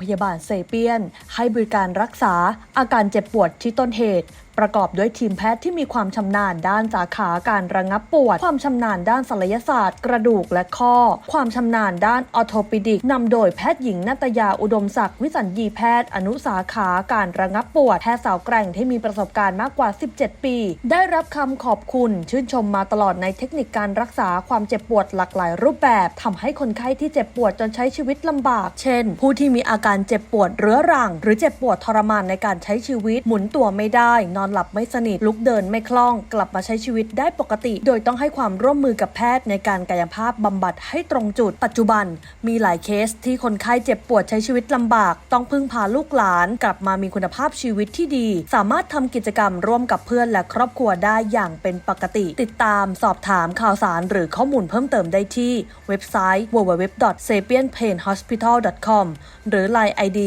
พยาบาลเซเปียน ให้บริการรักษาอาการเจ็บปวดที่ต้นเหตุ ประกอบด้วยทีมแพทย์ที่มีความชำนาญด้านสาขาการระงับปวด ความชำนาญด้านศัลยศาสตร์ กระดูกและข้อ ความชำนาญด้านออโทปิดิกนำโดยแพทย์หญิงนัตยาอุดมศักดิ์วิสัญญีแพทย์ อนุสาขาการระงับปวด แพทย์สาวแกร่งที่มีประสบการณ์มากกว่า 17 ปี ได้รับคำขอบคุณชื่นชมมาตลอดในเทคนิคการรักษาความเจ็บปวดหลากหลายรูปแบบทำให้คนไข้ที่เจ็บปวดจนใช้ชีวิตลำบาก เช่น ผู้ที่มีอาการเจ็บปวดเรื้อรัง หรือเจ็บปวดทรมานในการใช้ชีวิตหมุนตัวไม่ได้นอนหลับไม่สนิทลุกเดินไม่คล่อง กลับมาใช้ชีวิตได้ปกติ โดยต้องให้ความร่วมมือกับแพทย์ในการกายภาพบำบัดให้ตรงจุด ปัจจุบัน มีหลายเคสที่คนไข้เจ็บปวดใช้ชีวิตลำบาก ต้องพึ่งพาลูกหลาน กลับมามีคุณภาพชีวิตที่ดี สามารถทำกิจกรรมร่วมกับเพื่อนและครอบครัวได้อย่างเป็นปกติ ติดตามสอบถามข่าวสารหรือข้อมูลเพิ่มเติมได้ที่เว็บไซต์ www.sapienpainhospital.com หรือ Line ID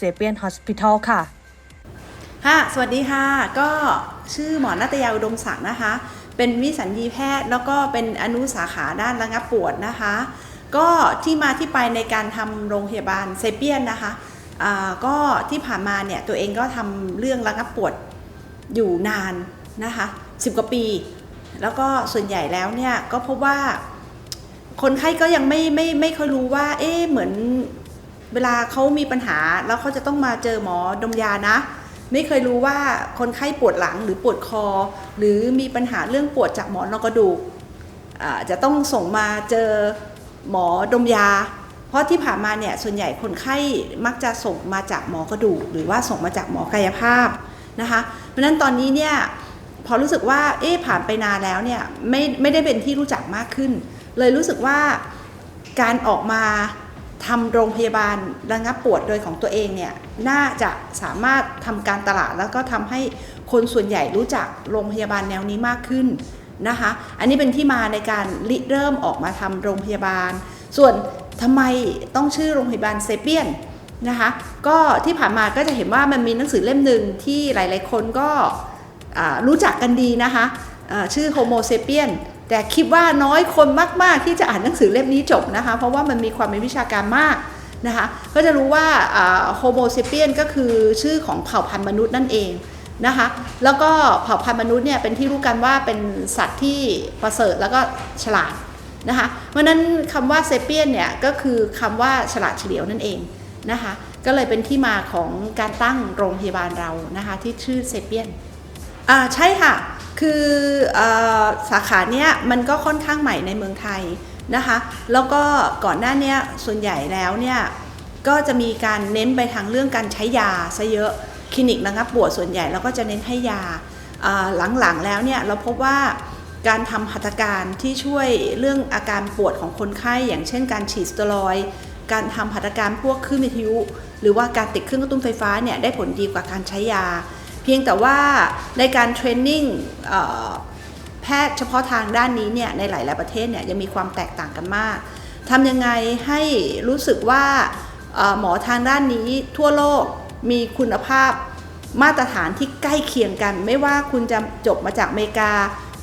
@sapienhospital ค่ะ ค่ะสวัสดีค่ะ ก็ชื่อหมอนัตยาอุดมศักดิ์นะคะ เป็นวิสัญญีแพทย์ แล้วก็เป็นอนุสาขาด้านระงับปวดนะคะ ก็ที่มาที่ไปในการทำโรงพยาบาลเซเปียนนะคะอ่าก็ที่ผ่านมาเนี่ยตัวเองก็ทำเรื่องระงับปวดอยู่นานนะคะสิบกว่าปี แล้วก็ส่วนใหญ่แล้วเนี่ยก็พบว่าคนไข้ก็ยังไม่ไม่ไม่ค่อยรู้ว่า เอ๊ะเหมือนเวลาเขามีปัญหาแล้วเขาจะต้องมาเจอหมอดมยานะ ไม่เคยรู้ว่าคนไข้ปวดหลังหรือปวดคอ หรือมีปัญหาเรื่องปวดจากหมอนรองกระดูกจะต้องส่งมาเจอหมอดมยา เพราะที่ผ่านมาเนี่ยส่วนใหญ่คนไข้มักจะส่งมาจากหมอกระดูก หรือว่าส่งมาจากหมอกายภาพนะคะเพราะฉะนั้นตอนนี้เนี่ยพอรู้สึกว่าเอ๊ผ่านไปนานแล้วเนี่ยไม่ไม่ได้เป็นที่รู้จักมากขึ้น เลยรู้สึกว่าการออกมา ทำโรงพยาบาลระงับปวดโดยของตัวเองเนี่ยน่าจะสามารถทำการตลาดแล้วก็ทำให้คนส่วนใหญ่รู้จักโรงพยาบาลแนวนี้มากขึ้นนะคะ อันนี้เป็นที่มาในการริเริ่มออกมาทำโรงพยาบาล ส่วนทำไมต้องชื่อโรงพยาบาลเซเปียนนะคะก็ที่ผ่านมาก็จะเห็นว่ามันมีหนังสือเล่มหนึ่งที่หลายๆคนก็รู้จักกันดีนะคะชื่อ Homo sapien แต่คิดว่าน้อยคนมาก ๆ ที่จะอ่านหนังสือเล่มนี้จบนะคะ เพราะว่ามันมีความเป็นวิชาการมากนะคะ ก็จะรู้ว่าโฮโมเซเปียนก็คือชื่อของเผ่าพันธุ์มนุษย์นั่นเองนะคะ แล้วก็เผ่าพันธุ์มนุษย์เนี่ยเป็นที่รู้กันว่าเป็นสัตว์ที่ประเสริฐแล้วก็ฉลาดนะคะ เพราะนั้นคำว่าเซเปียนเนี่ยก็คือคำว่าฉลาดเฉลียวนั่นเองนะคะ ก็เลยเป็นที่มาของการตั้งโรงพยาบาลเรานะคะที่ชื่อเซเปียนอ่าใช่ค่ะ คืออสาขาเนี้ยมันก็ค่อนข้างใหม่ในเมืองไทยนะคะ แล้วก็ก่อนหน้านี้ส่วนใหญ่แล้วเนี่ยก็จะมีการเน้นไปทางเรื่องการใช้ยาซะเยอะคลินิกระงับปวดส่วนใหญ่เราก็จะเน้นให้ยาหลังๆแล้วเนี่ยเราพบว่าการทำหัตถการที่ช่วยเรื่องอาการปวดของคนไข้อย่างเช่นการฉีดสเตียรอยด์การทำหัตถการพวกคลื่นวิทยุ หรือว่าการติดเครื่องกระตุ้นไฟฟ้าเนี่ยได้ผลดีกว่าการใช้ยา เพียงแต่ว่าในการเทรนนิ่งแพทย์เฉพาะทางด้านนี้เนี่ยในหลาย ๆ ประเทศเนี่ยยังมีความแตกต่างกันมากทำยังไงให้รู้สึกว่าหมอทางด้านนี้ทั่วโลกมีคุณภาพมาตรฐานที่ใกล้เคียงกัน ไม่ว่าคุณจะจบมาจากอเมริกา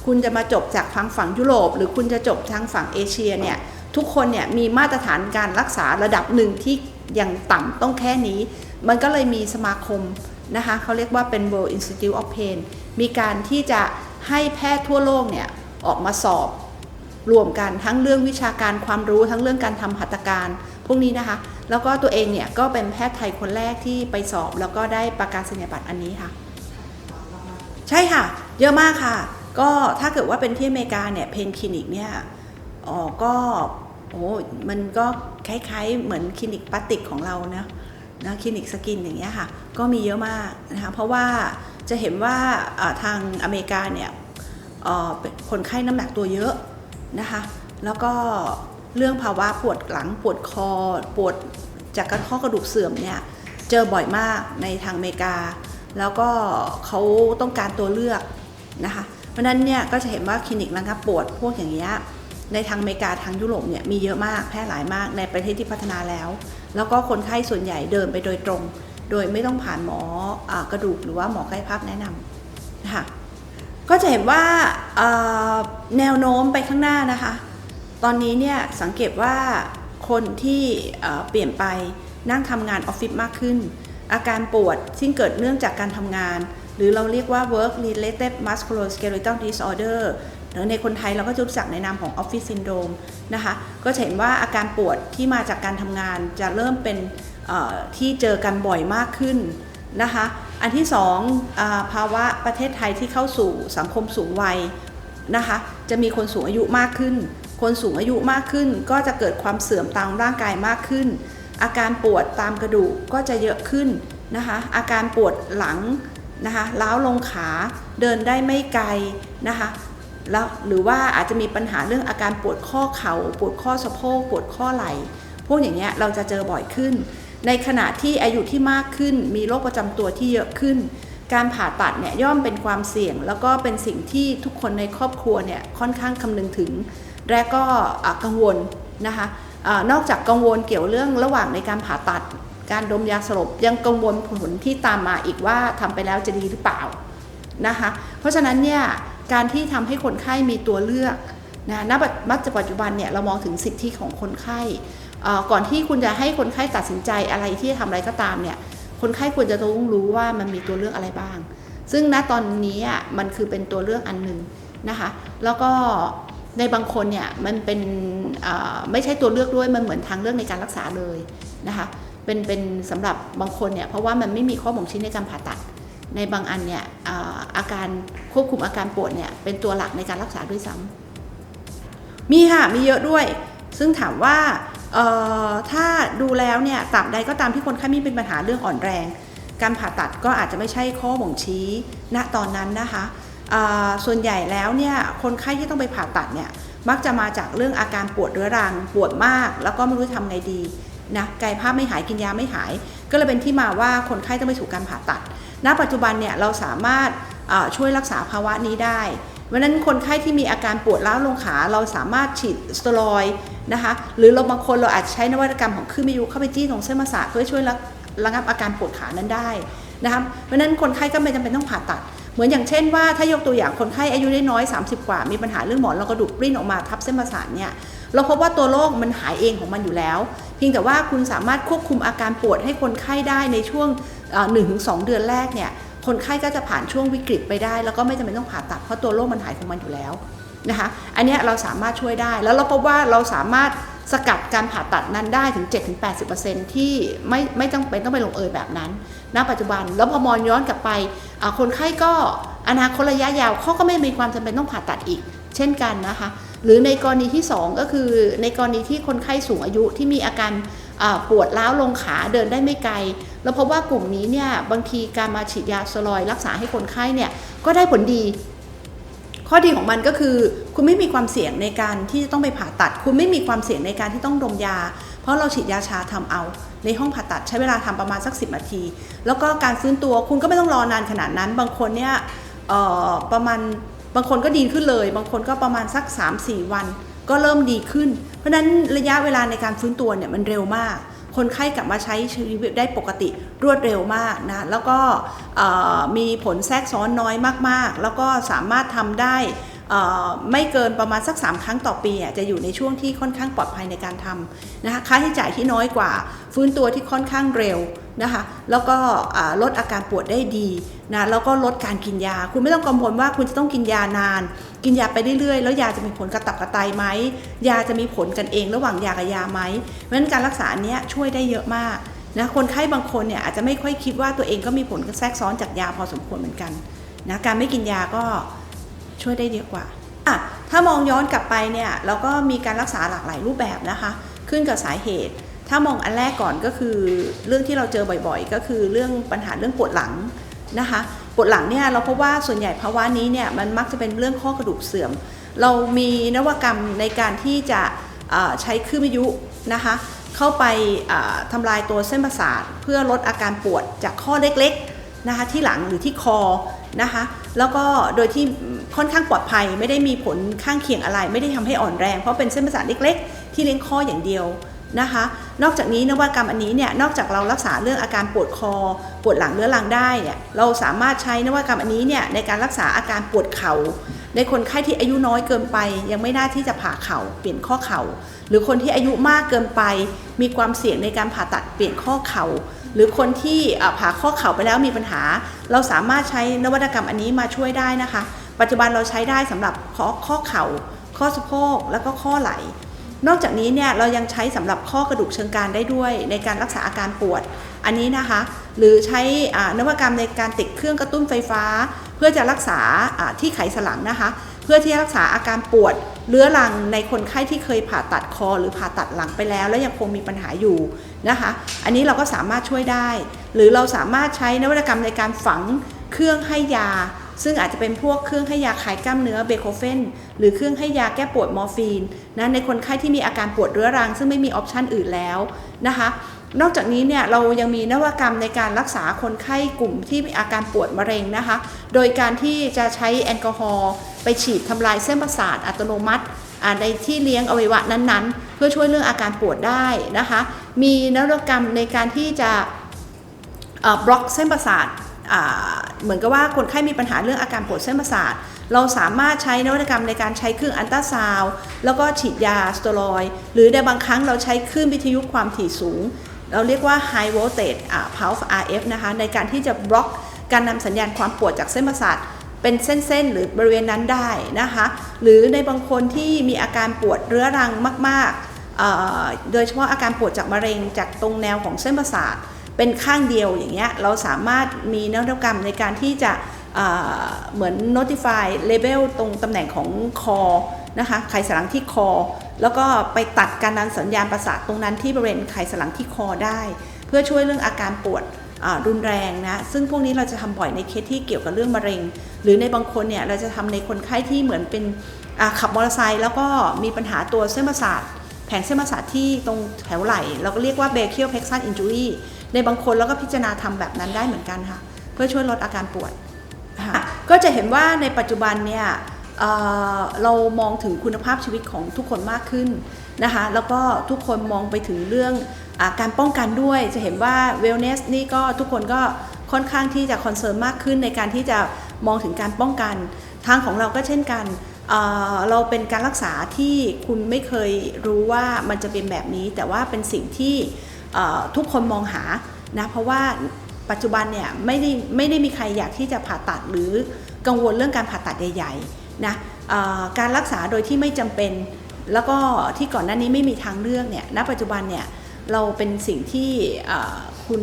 คุณจะมาจบจากทางฝั่งยุโรป หรือคุณจะจบทางฝั่งเอเชียเนี่ยทุกคนเนี่ยมีมาตรฐานการรักษาระดับหนึ่งที่ยังต่ำต้องแค่นี้ มันก็เลยมีสมาคม นะคะเขาเรียกว่าเป็น World Institute of Pain มีการที่จะให้แพทย์ทั่วโลกเนี่ยออกมาสอบรวมกันทั้งเรื่องวิชาการความรู้ทั้งเรื่องการทำหัตถการพวกนี้นะคะ แล้วก็ตัวเองเนี่ยก็เป็นแพทย์ไทยคนแรกที่ไปสอบ แล้วก็ได้ประกาศนียบัตรอันนี้ค่ะ ใช่ค่ะ เยอะมากค่ะ ก็ถ้าเกิดว่าเป็นที่อเมริกาเนี่ยเพนคลินิกเนี่ยอ๋อก็โอ้มันก็คล้ายๆเหมือนคลินิกพลาติกของเรานะ นะคลินิกสกินอย่างเงี้ยค่ะ ก็มีเยอะมากนะคะ เพราะว่าจะเห็นว่าทางอเมริกาเนี่ยคนไข้น้ำหนักตัวเยอะนะคะ แล้วก็เรื่องภาวะปวดหลังปวดคอ ปวดจากกระข้อกระดูกเสื่อมเนี่ยเจอบ่อยมากในทางอเมริกา แล้วก็เขาต้องการตัวเลือกนะคะ เพราะฉะนั้นเนี่ยก็จะเห็นว่าคลินิกระงับปวดพวกอย่างเงี้ยในทางอเมริกาทางยุโรปเนี่ยมีเยอะมากแพร่หลายมากในประเทศที่พัฒนาแล้ว แล้วก็คนไข้ส่วนใหญ่เดินไปโดยตรง โดยไม่ต้องผ่านหมออกระดูกหรือว่าหมอกายภาพแนะนำนะคะก็จะเห็นว่าแนวโน้มไปข้างหน้านะคะ ตอนนี้เนี่ยสังเกตว่าคนที่เปลี่ยนไปนั่งทำงานออฟฟิศมากขึ้น อาการปวดซึ่งเกิดเนื่องจากการทำงาน หรือเราเรียกว่า work related musculoskeletal disorder ในคนไทยเราก็จะรู้จักในนามของ office syndrome นะคะก็จะเห็นว่าอาการปวดที่มาจากการทำงานจะเริ่มเป็นที่เจอกันบ่อยมากขึ้นนะคะอันที่สองอภาวะประเทศไทยที่เข้าสู่สังคมสูงวัยนะคะจะมีคนสูงอายุมากขึ้น คนสูงอายุมากขึ้น ก็จะเกิดความเสื่อมตามร่างกายมากขึ้น อาการปวดตามกระดูกก็จะเยอะขึ้นนะคะอาการปวดหลังนะคะล้าวลงขาเดินได้ไม่ไกลนะคะ แล้วหรือว่าอาจจะมีปัญหาเรื่องอาการปวดข้อเขา่าปวดข้อสะโพกปวดข้อไหล่ พวกอย่างเงี้ยเราจะเจอบ่อยขึ้น ในขณะที่อายุที่มากขึ้น มีโรคประจำตัวที่เยอะขึ้น การผ่าตัดเนี่ยย่อมเป็นความเสี่ยง แล้วก็เป็นสิ่งที่ทุกคนในครอบครัวเนี่ยค่อนข้างคำนึงถึง และก็กังวลนะคะอานอกจากกังวลเกี่ยวเรื่องระหว่างในการผ่าตัด การดมยาสลบยังกังวลผลที่ตามมาอีกว่าทำไปแล้วจะดีหรือเปล่านะคะ เพราะฉะนั้นเนี่ย การที่ทำให้คนไข้มีตัวเลือกนะณปัจจุบันเนี่ยเรามองถึงสิทธิของคนไข้ ก่อนที่คุณจะให้คนไข้ตัดสินใจอะไรที่จะทำอะไรก็ตามเนี่ยคนไข้ควรจะต้องรู้ว่ามันมีตัวเลือกอะไรบ้าง ซึ่งณตอนนี้มันคือเป็นตัวเลือกอันหนึ่งนะคะแล้วก็ในบางคนเนี่ยมันเป็นไม่ใช่ตัวเลือกด้วยมันเหมือนทางเลือกในการรักษาเลยนะคะเป็นเป็นสำหรับบางคนเนี่ยเพราะว่ามันไม่มีข้อบ่งชี้ในการผ่าตัด ในบางอันเนี่ยอาการควบคุมอาการปวดเนี่ยเป็นตัวหลักในการรักษาด้วยซ้ำมีค่ะ มีเยอะด้วย ซึ่งถามว่าถ้าดูแล้วเนี่ยตราบใดก็ตามที่คนไข้ม่เป็นปัญหาเรื่องอ่อนแรง การผ่าตัดก็อาจจะไม่ใช่ข้อบ่งชี้ณตอนนั้นนะคะส่วนใหญ่แล้วเนี่ยคนไข้ที่ต้องไปผ่าตัดเนี่ยมักจะมาจากเรื่องอาการปวดเรื้อรัง ปวดมาก แล้วก็ไม่รู้จะทำไงดีนะกายภาพไม่หายกินยาไม่หาย ก็เลยเป็นที่มาว่าคนไข้ต้องไปสู่การผ่าตัด ณปัจจุบันเนี่ยเราสามารถช่วยรักษาภาวะนี้ได้เพราะนั้นคนไข้ที่มีอาการปวดร้าวลงขาเราสามารถฉีดสเตียรอยด์นะคะหรือเราบางคนเราอาจใช้นวัตกรรมของคลื่นวิทยุเข้าไปจี้ตรงเส้นประสาทเพื่อช่วยระงับอาการปวดขานั้นได้นะคะเพราะฉะนั้นคนไข้ก็ไม่จำเป็นต้องผ่าตัด เหมือนอย่างเช่นว่าถ้ายกตัวอย่างคนไข้อายุได้น้อย 30 กว่า มีปัญหาเรื่องหมอนรองกระดูกปริ้นออกมาทับเส้นประสาทเนี่ยเราพบว่าตัวโรคมันหายเองของมันอยู่แล้ว เพียงแต่ว่าคุณสามารถควบคุมอาการปวดให้คนไข้ได้ในช่วง หนึ่งถึงสองเดือนแรกเนี่ยคนไข้ก็จะผ่านช่วงวิกฤตไปได้ แล้วก็ไม่จำเป็นต้องผ่าตัดเพราะตัวโรคมันหายของมันอยู่แล้วนะคะอันนี้เราสามารถช่วยได้แล้วเราพบว่าเราสามารถสกัดการผ่าตัดนั้นได้ถึง 7-80%ที่ไม่ไม่จำเป็นต้องไปลงเอยแบบนั้น ณ ปัจจุบัน แล้วพอมองย้อนกลับไป คนไข้ก็อนาคตระยะยาวเขาก็ไม่มีความจำเป็นต้องผ่าตัดอีก เช่นกันนะคะ หรือในกรณีที่ 2 ก็คือในกรณีที่คนไข้สูงอายุที่มีอาการปวดล้าวลงขาเดินได้ไม่ไกล แล้วพบว่ากลุ่มนี้เนี่ยบางทีการมาฉีดยาสเตอรอยรักษาให้คนไข้เนี่ยก็ได้ผลดี ข้อดีของมันก็คือ คุณไม่มีความเสี่ยงในการที่จะต้องไปผ่าตัด คุณไม่มีความเสี่ยงในการที่ต้องดมยา เพราะเราฉีดยาชาทำเอา ในห้องผ่าตัดใช้เวลาทำประมาณสัก 10นาที แล้วก็การฟื้นตัวคุณก็ไม่ต้องรอนานขนาดนั้น บางคนเนี่ยประมาณบางคนก็ดีขึ้นเลย บางคนก็ประมาณสัก 3-4 วัน ก็เริ่มดีขึ้น เพราะฉะนั้นระยะเวลาในการฟื้นตัวเนี่ยมันเร็วมาก คนไข้กลับมาใช้ชีวิตได้ปกติรวดเร็วมากนะแล้วก็มีผลแทรกซ้อนน้อยมากๆ แล้วก็สามารถทำได้ ไม่เกินประมาณสัก 3 ครั้งต่อปีอะจะอยู่ในช่วงที่ค่อนข้างปลอดภัยในการทำนะคะค่าใช้จ่ายที่น้อยกว่า ฟื้นตัวที่ค่อนข้างเร็วนะคะแล้วก็ลดอาการปวดได้ดีนะแล้วก็ลดการกินยา คุณไม่ต้องกังวลว่าคุณจะต้องกินยานาน กินยาไปเรื่อยๆ แล้วยาจะมีผลกระตับกระไตไหมยาจะมีผลกันเองระหว่างยากับยาไหมเพราะฉะนั้นการรักษาเนี้ยช่วยได้เยอะมากนะคนไข้บางคนเนี่ยอาจจะไม่ค่อยคิดว่าตัวเองก็มีผลแทรกซ้อนจากยาพอสมควรเหมือนกันนะการไม่กินยาก็ ช่วยได้เยอะกว่าอะถ้ามองย้อนกลับไปเนี่ยเราก็มีการรักษาหลากหลายรูปแบบนะคะ ขึ้นกับสาเหตุ ถ้ามองอันแรกก่อนก็คือ เรื่องที่เราเจอบ่อยๆ ก็คือเรื่องปัญหาเรื่องปวดหลังนะคะปวดหลังเนี่ยเราพบว่าส่วนใหญ่ภาวะนี้เนี่ยมันมักจะเป็นเรื่องข้อกระดูกเสื่อม เรามีนวัตกรรมในการที่จะใช้คลื่นวิทยุนะคะเข้าไปอ่าทำลายตัวเส้นประสาท เพื่อลดอาการปวดจากข้อเล็กๆนะคะที่หลังหรือที่คอนะคะ แล้วก็โดยที่ค่อนข้างปลอดภัยไม่ได้มีผลข้างเคียงอะไร ไม่ได้ทำให้อ่อนแรง เพราะเป็นเส้นประสาทเล็กๆ ที่เลี้ยงข้ออย่างเดียวนะคะ นอกจากนี้นวัตกรรมอันนี้เนี่ยนอกจากเรารักษาเรื่องอาการปวดคอ ปวดหลังเรื้อรังได้เนี่ยเราสามารถใช้นวัตกรรมอันนี้เนี่ยในการรักษาอาการปวดเขา่าในคนไข้ที่อายุน้อยเกินไป ยังไม่น่าที่จะผ่าเข่าเปลี่ยนข้อเข่าหรือคนที่อายุมากเกินไป มีความเสี่ยงในการผ่าตัดเปลี่ยนข้อเข่า หรือคนที่ผ่าข้อเข่าไปแล้วมีปัญหา เราสามารถใช้นวัตกรรมอันนี้มาช่วยได้นะคะ ปัจจุบันเราใช้ได้สำหรับข้อข้อเข่า ข้อสะโพกแล้วก็ข้อไหล่นอกจากนี้เนี่ยเรายังใช้สำหรับข้อกระดูกเชิงกรานได้ด้วย ในการรักษาอาการปวดอันนี้นะคะ หรือใช้นวัตกรรมในการติดเครื่องกระตุ้นไฟฟ้า เพื่อจะรักษาที่ไขสันหลังนะคะ เพื่อที่รักษาอาการปวดเรื้อรังในคนไข้ที่เคยผ่าตัดคอ หรือผ่าตัดหลังไปแล้ว แล้วยังคงมีปัญหาอยู่นะคะ อันนี้เราก็สามารถช่วยได้ หรือเราสามารถใช้นวัตกรรมในการฝังเครื่องให้ยา ซึ่งอาจจะเป็นพวกเครื่องให้ยาคลายกล้ามเนื้อเบโคเฟนหรือเครื่องให้ยาแก้ปวดมอร์ฟีนนะในคนไข้ที่มีอาการปวดเรื้อรัง ซึ่งไม่มีออปชันอื่นแล้วนะคะ นอกจากนี้เนี่ยเรายังมีนวัตกรรมในการรักษาคนไข้กลุ่มที่มีอาการปวดมะเร็งนะคะ โดยการที่จะใช้แอลกอฮอล์ไปฉีดทำลายเส้นประสาทอัตโนมัติในที่เลี้ยงอวัยวะนั้นๆ เพื่อช่วยเรื่องอาการปวดได้นะคะ มีนวัตกรรมในการที่จะบล็อกเส้นประสาทเหมือนกับว่าคนไข้มีปัญหาเรื่องอาการปวดเส้นประสาท เราสามารถใช้นวัตกรรมในการใช้เครื่องอันตราซาวแล้วก็ฉีดยาสเตียรอย หรือในบางครั้งเราใช้คลื่นวิทยุความถี่สูง เราเรียกว่า high voltage pulse RF นะคะ ในการที่จะบล็อกการนำสัญญาณความปวดจากเส้นประสาทเป็นเส้นๆ หรือบริเวณนั้นได้นะคะ หรือในบางคนที่มีอาการปวดเรื้อรังมากๆ โดยเฉพาะอาการปวดจากมะเร็งจากตรงแนวของเส้นประสาทเป็นข้างเดียวอย่างเงี้ยเราสามารถมีนวัตกรรมในการที่จะเอ่อเหมือน notify label ตรงตำแหน่งของคอนะคะไขสันหลังที่คอ แล้วก็ไปตัดการนันสัญญาณประสาทตรงนั้นที่บริเวณไขสันหลังที่คอได้ เพื่อช่วยเรื่องอาการปวดรุนแรงนะ ซึ่งพวกนี้เราจะทำบ่อยในเคสที่เกี่ยวกับเรื่องมะเร็ง หรือในบางคนเนี่ยเราจะทำในคนไข้ที่เหมือนเป็นขับมอเตอร์ไซค์แล้วก็มีปัญหาตัวเส้นประสาทแผงเส้นประสาทที่ตรงแถวไหล่ เราก็เรียกว่า brachial plexus injury ในบางคนเราก็พิจารณาทำแบบนั้นได้เหมือนกันค่ะ เพื่อช่วยลดอาการปวด ก็จะเห็นว่าในปัจจุบันเนี่ย เรามองถึงคุณภาพชีวิตของทุกคนมากขึ้นนะคะแล้วก็ทุกคนมองไปถึงเรื่องอการป้องกันด้วย จะเห็นว่า wellness นี่ก็ทุกคนก็ค่อนข้างที่จะคอนเซิร์นมากขึ้นในการที่จะมองถึงการป้องกัน ทางของเราก็เช่นกันเราเป็นการรักษาที่คุณไม่เคยรู้ว่ามันจะเป็นแบบนี้ แต่ว่าเป็นสิ่งที่ทุกคนมองหานะเพราะว่าปัจจุบันเนี่ยไม่ได้ไม่ได้มีใครอยากที่จะผ่าตัดหรือกังวลเรื่องการผ่าตัดใหญ่ๆ นะการรักษาโดยที่ไม่จำเป็น แล้วก็ที่ก่อนหน้านี้ไม่มีทางเลือกเนี่ยณปัจจุบันเนี่ยเราเป็นสิ่งที่คุณ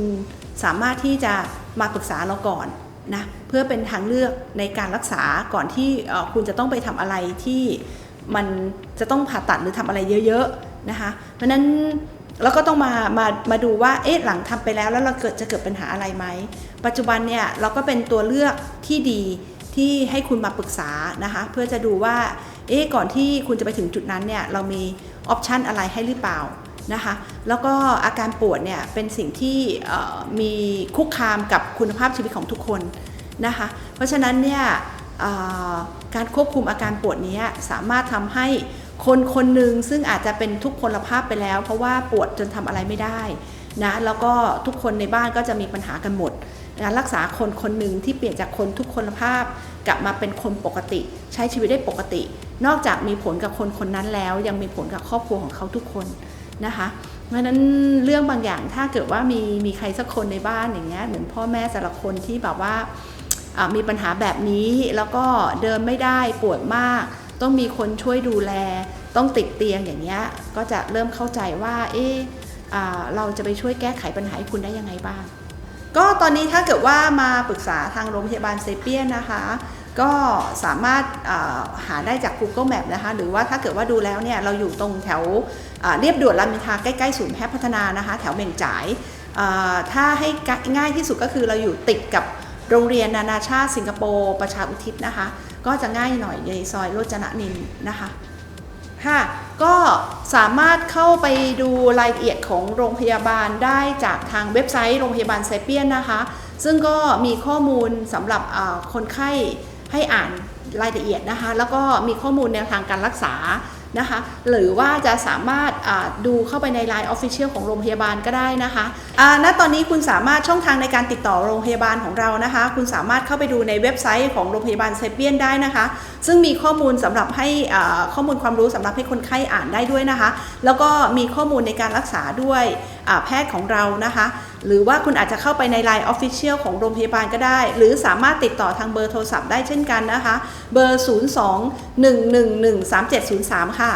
สามารถที่จะมาปรึกษาเราก่อนนะเพื่อเป็นทางเลือกในการรักษาก่อนที่คุณจะต้องไปทำอะไรที่มันจะต้องผ่าตัดหรือทำอะไรเยอะๆนะคะเพราะฉะนั้นเราก็ต้องมา มา มาดูว่า เอ๊ะ หลังทำไปแล้ว แล้วเราเกิดจะเกิดปัญหาอะไรไหม ปัจจุบันเนี่ย เราก็เป็นตัวเลือกที่ดี ที่ให้คุณมาปรึกษานะคะเพื่อจะดูว่าเอ๊ะก่อนที่คุณจะไปถึงจุดนั้นเนี่ยเรามีออปชันอะไรให้หรือเปล่านะคะแล้วก็อาการปวดเนี่ยเป็นสิ่งที่มีคุกคามกับคุณภาพชีวิตของทุกคนนะคะเพราะฉะนั้นเนี่ยการควบคุมอาการปวดนี้สามารถทำให้คนคนหนึ่งซึ่งอาจจะเป็นทุกพลภาพไปแล้ว เพราะว่าปวดจนทำอะไรไม่ได้นะแล้วก็ทุกคนในบ้านก็จะมีปัญหากันหมด การรักษาคนคนหนึ่งที่เปลี่ยนจากคนทุกคนภาพ กลับมาเป็นคนปกติ ใช้ชีวิตได้ปกติ นอกจากมีผลกับคนคนนั้นแล้ว ยังมีผลกับครอบครัวของเขาทุกคนนะคะเพราะฉะนั้นเรื่องบางอย่างถ้าเกิดว่ามีมีใครสักคนในบ้านอย่างเงี้ยเหมือนพ่อแม่แต่ละคนที่แบบว่ามีปัญหาแบบนี้แล้วก็เดินไม่ได้ปวดมาก ต้องมีคนช่วยดูแล ต้องติดเตียงอย่างเงี้ยก็จะเริ่มเข้าใจว่า เออเราจะไปช่วยแก้ไขปัญหาให้คุณได้ยังไงบ้าง ก็ตอนนี้ถ้าเกิดว่ามาปรึกษาทางโรงพยาบาลเซเปียนนะคะ ก็สามารถาหาได้จาก Google Map นะคะ หรือว่าถ้าเกิดว่าดูแล้วเนี่ย เราอยู่ตรงแถวเรียบด่วนรามอินทราใกล้ ๆ ศูนย์แพทย์พัฒนานะคะ แถวเม่งจ่ายาถ้าให้ง่ายที่สุดก็คือเราอยู่ติดกับโรงเรียนนานาชาติสิงคโปร์ประชาอุทิศนะคะ ก็จะง่ายหน่อยในซอยโรจนะนินนะคะค่ะ ก็สามารถเข้าไปดูรายละเอียดของโรงพยาบาลได้จากทางเว็บไซต์โรงพยาบาลเซเปียนนะคะ ซึ่งก็มีข้อมูลสำหรับคนไข้ให้อ่านรายละเอียดนะคะ แล้วก็มีข้อมูลแนวทางการรักษา นะคะ หรือว่าจะสามารถดูเข้าไปใน Line Official ของโรงพยาบาลก็ได้นะคะณตอนนี้คุณสามารถช่องทางในการติดต่อโรงพยาบาลของเรานะคะ คุณสามารถเข้าไปดูในเว็บไซต์ของโรงพยาบาลเซเปียนได้นะคะ ซึ่งมีข้อมูลสำหรับให้ข้อมูลความรู้สำหรับให้คนไข้อ่านได้ด้วยนะคะ แล้วก็มีข้อมูลในการรักษาด้วยแพทย์ของเรานะคะ หรือว่าคุณอาจจะเข้าไปใน Line Official ของโรงพยาบาลก็ได้ หรือสามารถติดต่อทางเบอร์โทรศัพท์ได้เช่นกันนะคะ เบอร์ 02 111 3703 ค่ะ